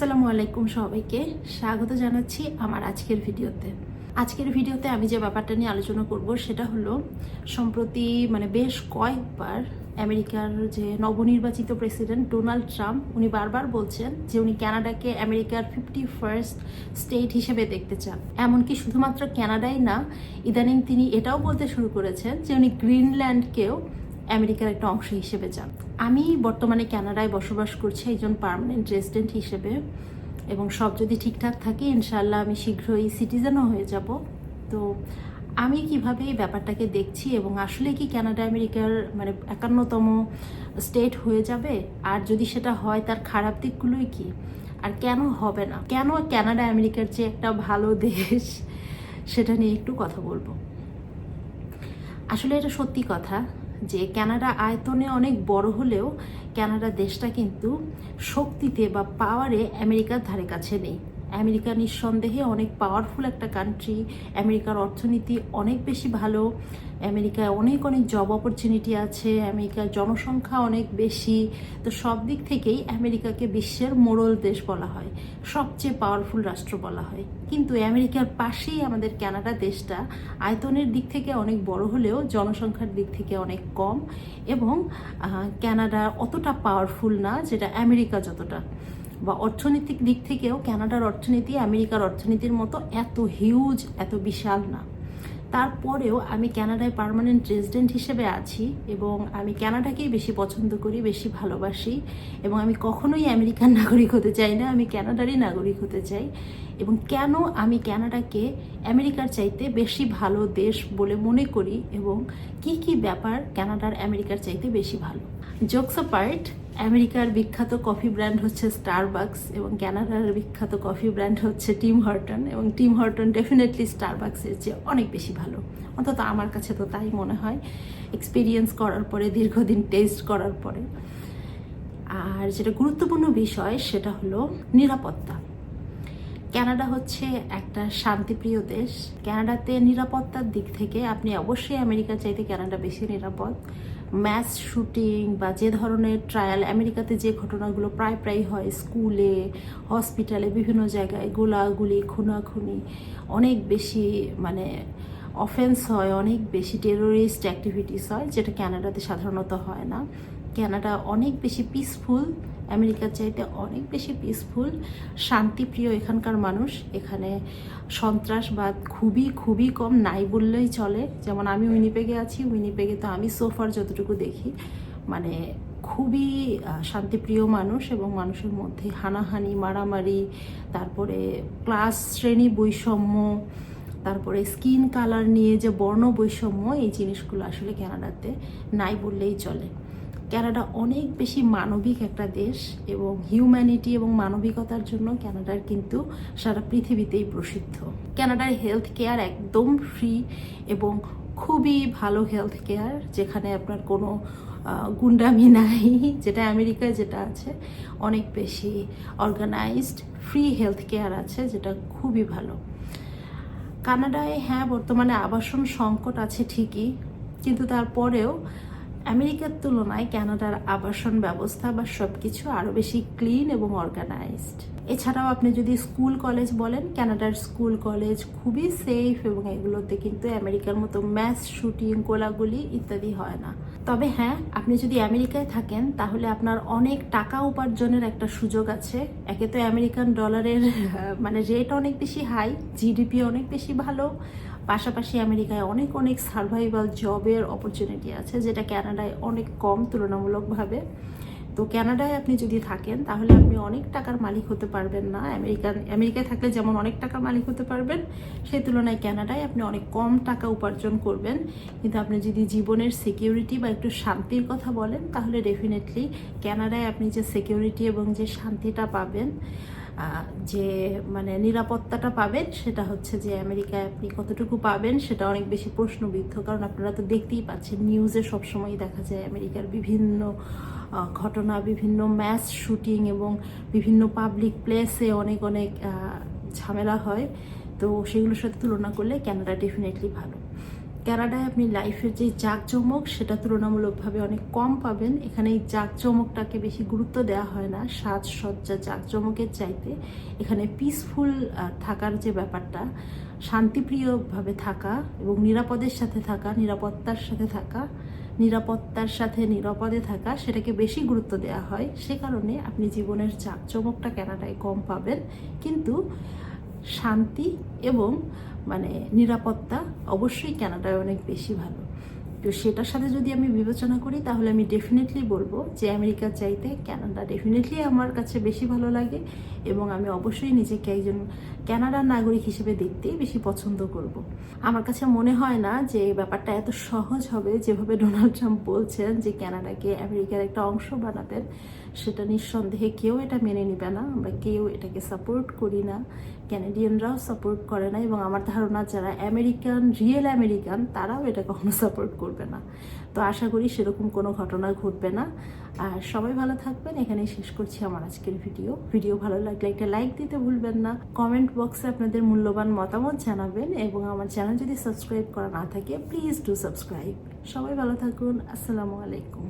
আসসালামু আলাইকুম সবাইকে। স্বাগত জানাচ্ছি আমার আজকের ভিডিওতে। আজকের ভিডিওতে আমি যে ব্যাপারটা নিয়ে আলোচনা করব সেটা হলো, সম্প্রতি মানে বেশ কয়েকবার আমেরিকার যে নবনির্বাচিত প্রেসিডেন্ট ডোনাল্ড ট্রাম্প, উনি বারবার বলছেন যে উনি কানাডাকে আমেরিকার ফিফটি ফার্স্ট স্টেট হিসেবে দেখতে চান। এমনকি শুধুমাত্র কানাডাই না, ইদানিং তিনি এটাও বলতে শুরু করেছেন যে উনি গ্রিনল্যান্ডকেও আমেরিকার একটা অংশ হিসেবে চান। আমি বর্তমানে কানাডায় বসবাস করছি একজন পার্মানেন্ট রেসিডেন্ট হিসেবে এবং সব যদি ঠিকঠাক থাকে ইনশাল্লাহ আমি শীঘ্রই সিটিজেনও হয়ে যাব। তো আমি কীভাবে এই ব্যাপারটাকে দেখছি এবং আসলে কি কানাডা আমেরিকার মানে একান্নতম স্টেট হয়ে যাবে? আর যদি সেটা হয়, তার খারাপ দিকগুলোই কি? আর কেন হবে না? কেন কানাডা আমেরিকার যে একটা ভালো দেশ? সেটা নিয়ে একটু কথা বলব। আসলে এটা সত্যি কথা। যে ক্যানাডা আয়তনে অনেক বড় হলেও ক্যানাডা দেশটা কিন্তু শক্তিতে বা পাওয়ারে আমেরিকার ধারে কাছে নেই। আমেরিকা নিঃসন্দেহে অনেক পাওয়ারফুল একটা কান্ট্রি আমেরিকার অর্থনীতি অনেক বেশি ভালো, আমেরিকায় অনেক অনেক জব অপরচুনিটি আছে, আমেরিকার জনসংখ্যা অনেক বেশি, তো সব দিক থেকেই আমেরিকাকে বিশ্বের মোড়ল দেশ বলা হয়, সবচেয়ে পাওয়ারফুল রাষ্ট্র বলা হয়। কিন্তু আমেরিকার পাশেই আমাদের কানাডা দেশটা আয়তনের দিক থেকে অনেক বড় হলেও জনসংখ্যার দিক থেকে অনেক কম এবং কানাডা অতটা পাওয়ারফুল না যেটা আমেরিকা যতটা। বা অর্থনৈতিক দিক থেকেও কানাডার অর্থনীতি আমেরিকার অর্থনীতির মতো এত হিউজ এত বিশাল না। তারপরেও আমি কানাডায় পার্মানেন্ট রেসিডেন্ট হিসেবে আছি এবং আমি কানাডাকেই বেশি পছন্দ করি, বেশি ভালোবাসি এবং আমি কখনোই আমেরিকান নাগরিক হতে চাই না, আমি কানাডারই নাগরিক হতে চাই এবং কেন আমি কানাডাকে আমেরিকার চাইতে বেশি ভালো দেশ বলে মনে করি এবং কি কি ব্যাপার কানাডার আমেরিকার চাইতে বেশি ভালো? জোকস পার্ট আমেরিকার বিখ্যাত কফি ব্র্যান্ড হচ্ছে স্টারবাক্স এবং কানাডার বিখ্যাত কফি ব্র্যান্ড হচ্ছে টিম হর্টন এবং টিম হর্টন ডেফিনেটলি স্টারবাক্সের চেয়ে অনেক বেশি ভালো। অন্তত আমার কাছে তো তাই মনে হয়। এক্সপিরিয়েন্স করার পরে, দীর্ঘদিন টেস্ট করার পরে। আর যেটা গুরুত্বপূর্ণ বিষয়, সেটা হলো নিরাপত্তা। ক্যানাডা হচ্ছে একটা শান্তিপ্রিয় দেশ। কানাডাতে নিরাপত্তার দিক থেকে আপনি অবশ্যই আমেরিকার চাইতে কানাডা বেশি নিরাপদ। ম্যাস শুটিং বা যে ধরনের ট্রায়াল আমেরিকাতে যে ঘটনাগুলো প্রায় প্রায় হয়, স্কুলে হসপিটালে বিভিন্ন জায়গায় গোলাগুলি, খুনাখুনি, অনেক বেশি মানে অফেন্স হয়, অনেক বেশি টেরোরিস্ট অ্যাক্টিভিটিস হয়, যেটা ক্যানাডাতে সাধারণত হয় না। ক্যানাডা অনেক বেশি পিসফুল আমেরিকার চাইতে অনেক বেশি পিসফুল শান্তিপ্রিয় এখানকার মানুষ। এখানে সন্ত্রাসবাদ খুবই খুবই কম নাই বললেই চলে। যেমন আমি উইনিপেগে আছি উইনিপেগে তো আমি সোফার যতটুকু দেখি মানে খুবই শান্তিপ্রিয় মানুষ এবং মানুষের মধ্যে হানাহানি, মারামারি, তারপরে ক্লাস শ্রেণি বৈষম্য, তারপরে স্কিন কালার নিয়ে যে বর্ণ বৈষম্য, এই জিনিসগুলো আসলে কানাডাতে নাই বললেই চলে। কানাডা অনেক বেশি মানবিক একটা দেশ এবং হিউম্যানিটি এবং মানবিকতার জন্য কানাডার কিন্তু সারা পৃথিবীতেই প্রসিদ্ধ। কানাডার হেলথ কেয়ার একদম ফ্রি এবং খুবই ভালো হেলথ কেয়ার যেখানে আপনার কোনো গুন্ডামি নাই, যেটা আমেরিকায় যেটা আছে, অনেক বেশি অর্গানাইজড ফ্রি হেলথ কেয়ার আছে, যেটা খুবই ভালো। কানাডায় হ্যাঁ বর্তমানে আবাসন সংকট আছে ঠিকই, কিন্তু তারপরেও আমেরিকার তুলনায় ক্যানাডার আবাসন ব্যবস্থা বা সব কিছু আরও বেশি ক্লিন এবং অর্গানাইজড। এছাড়াও আপনি যদি স্কুল কলেজ বলেন, ক্যানাডার স্কুল কলেজ খুবই সেফ এবং এগুলোতে কিন্তু আমেরিকার মতো ম্যাস শুটিং গোলাগুলি ইত্যাদি হয় না। তবে হ্যাঁ আপনি যদি আমেরিকায় থাকেন, তাহলে আপনার অনেক টাকা উপার্জনের একটা সুযোগ আছে। একে তো আমেরিকান ডলারের মানে রেট অনেক বেশি হাই জিডিপি অনেক বেশি ভালো। পাশাপাশি আমেরিকায় অনেক অনেক সার্ভাইভাল জবের অপরচুনিটি আছে, যেটা কানাডায় অনেক কম তুলনামূলকভাবে। তো কানাডায় আপনি যদি থাকেন, তাহলে আপনি অনেক টাকার মালিক হতে পারবেন না। আমেরিকান, আমেরিকায় থাকলে যেমন অনেক টাকার মালিক হতে পারবেন, সেই তুলনায় কানাডায় আপনি অনেক কম টাকা উপার্জন করবেন। কিন্তু আপনি যদি জীবনের সিকিউরিটি বা একটু শান্তির কথা বলেন, তাহলে ডেফিনেটলি কানাডায় আপনি যে সিকিউরিটি এবং যে শান্তিটা পাবেন যে মানে নিরাপত্তাটা পাবেন, সেটা হচ্ছে যে, আমেরিকায় আপনি কতটুকু পাবেন, সেটা অনেক বেশি প্রশ্নবিদ্ধ। কারণ আপনারা তো দেখতেই পাচ্ছেন, নিউজে সবসময় দেখা যায় আমেরিকার বিভিন্ন ঘটনা, বিভিন্ন ম্যাচ শুটিং এবং বিভিন্ন পাবলিক প্লেসে অনেক অনেক ঝামেলা হয়। তো সেগুলোর সাথে তুলনা করলে ক্যানাডা ডেফিনেটলি ভালো। কানাডায় আপনি লাইফের যে জাঁকজমক, সেটা তুলনামূলকভাবে অনেক কম পাবেন। এখানে এই জাঁকজমকটাকে বেশি গুরুত্ব দেওয়া হয় না, সাজসজ্জা জাঁকজমকের চাইতে। এখানে পিসফুল থাকার যে ব্যাপারটা, শান্তিপ্রিয়ভাবে থাকা এবং নিরাপদের সাথে থাকা, নিরাপত্তার সাথে থাকা, নিরাপত্তার সাথে নিরাপদে থাকা, সেটাকে বেশি গুরুত্ব দেওয়া হয়। সে কারণে আপনি জীবনের জাঁকজমকটা কানাডায় কম পাবেন। কিন্তু শান্তি এবং মানে নিরাপত্তা অবশ্যই ক্যানাডায় অনেক বেশি ভালো। তো সেটার সাথে যদি আমি বিবেচনা করি, তাহলে আমি ডেফিনেটলি বলব যে আমেরিকার চাইতে ক্যানাডা ডেফিনেটলি আমার কাছে বেশি ভালো লাগে এবং আমি অবশ্যই নিজেকে একজন কানাডার নাগরিক হিসেবে দেখতেই বেশি পছন্দ করব। আমার কাছে মনে হয় না যে ব্যাপারটা এত সহজ হবে যেভাবে ডোনাল্ড ট্রাম্প বলছেন যে কানাডাকে আমেরিকার একটা অংশ বানাবেন সেটা নিঃসন্দেহে কেউ এটা মেনে নিবে না। আমরা কেউ এটাকে সাপোর্ট করি না। ক্যানাডিয়ানরাও সাপোর্ট করে না এবং আমার ধারণা যারা আমেরিকান, রিয়েল আমেরিকান, তারাও এটা কখনো সাপোর্ট করবে না। তো আশা করি সেরকম কোনো ঘটনা ঘটবে না। আর সবাই ভালো থাকবেন। এখানেই শেষ করছি আমার আজকের ভিডিও। ভিডিও ভালো লাগলে একটা লাইক দিতে ভুলবেন না। কমেন্ট বক্সে আপনাদের মূল্যবান মতামত জানাবেন এবং আমার চ্যানেল যদি সাবস্ক্রাইব করা না থাকে প্লিজ ডু সাবস্ক্রাইব সবাই ভালো থাকুন, আসসালামু আলাইকুম।